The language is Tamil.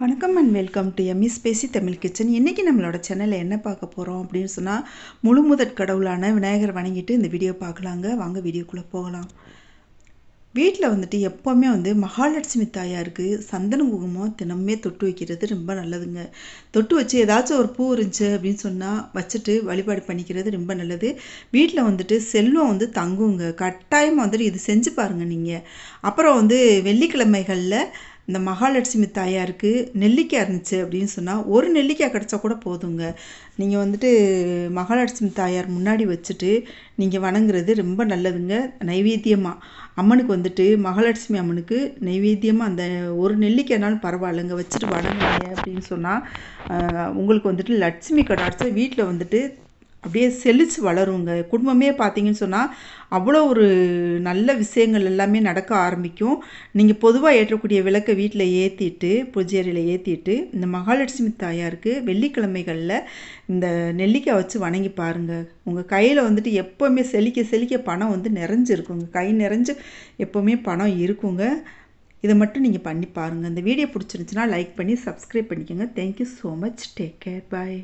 வணக்கம் அண்ட் வெல்கம் டு எம்இஸ் பேசி தமிழ் கிச்சன் இன்றைக்கி நம்மளோட சேனலில் என்ன பார்க்க போகிறோம் அப்படின்னு சொன்னால் முழு முதற் கடவுளான விநாயகர் வணங்கிட்டு இந்த வீடியோ பார்க்கலாங்க. வாங்க வீடியோக்குள்ளே போகலாம். வீட்டில் வந்துட்டு எப்போவுமே வந்து மகாலட்சுமி தாயாருக்கு சந்தன குங்குமம் தினமே தொட்டு வைக்கிறது ரொம்ப நல்லதுங்க. தொட்டு வச்சு ஏதாச்சும் ஒரு பூ இருந்துச்சு அப்படின்னு சொன்னால் வச்சுட்டு வழிபாடு பண்ணிக்கிறது ரொம்ப நல்லது. வீட்டில் வந்துட்டு செல்வம் வந்து தங்குங்க. கட்டாயமாக வந்துட்டு இது செஞ்சு பாருங்கள் நீங்கள் அப்புறம் வந்து வெள்ளிக்கிழமைகளில் இந்த மகாலட்சுமி தாயாருக்கு நெல்லிக்காய் இருந்துச்சு அப்படின்னு சொன்னால் ஒரு நெல்லிக்காய் கிடச்சா கூட போதுங்க. நீங்கள் வந்துட்டு மகாலட்சுமி தாயார் முன்னாடி வச்சுட்டு நீங்கள் வணங்குறது ரொம்ப நல்லதுங்க. நைவேத்தியமாக அம்மனுக்கு வந்துட்டு மகாலட்சுமி அம்மனுக்கு நைவேத்தியமாக அந்த ஒரு நெல்லிக்காய்னாலும் பரவாயில்லைங்க. வச்சுட்டு வணங்குங்க அப்படின்னு சொன்னால் உங்களுக்கு வந்துட்டு லட்சுமி கடாட்சம் வீட்டில் வந்துட்டு அப்படியே செழித்து வளருங்க. குடும்பமே பார்த்தீங்கன்னு சொன்னால் அவ்வளோ ஒரு நல்ல விஷயங்கள் எல்லாமே நடக்க ஆரம்பிக்கும். நீங்கள் பொதுவாக ஏற்றக்கூடிய விளக்கை வீட்டில் ஏற்றிட்டு பூஜையறையில் ஏற்றிட்டு இந்த மகாலட்சுமி தாயாருக்கு வெள்ளிக்கிழமைகளில் இந்த நெல்லிக்காய் வச்சு வணங்கி பாருங்கள் உங்கள் கையில் வந்துட்டு எப்போவுமே செழிக்க செழிக்க பணம் வந்து நிறைஞ்சிருக்குங்க கை நிறைஞ்சு எப்போவுமே பணம் இருக்குங்க. இதை மட்டும் நீங்கள் பண்ணி பாருங்கள் இந்த வீடியோ பிடிச்சிருந்துச்சுன்னா லைக் பண்ணி சப்ஸ்கிரைப் பண்ணிக்கோங்க. Thank you so much take care bye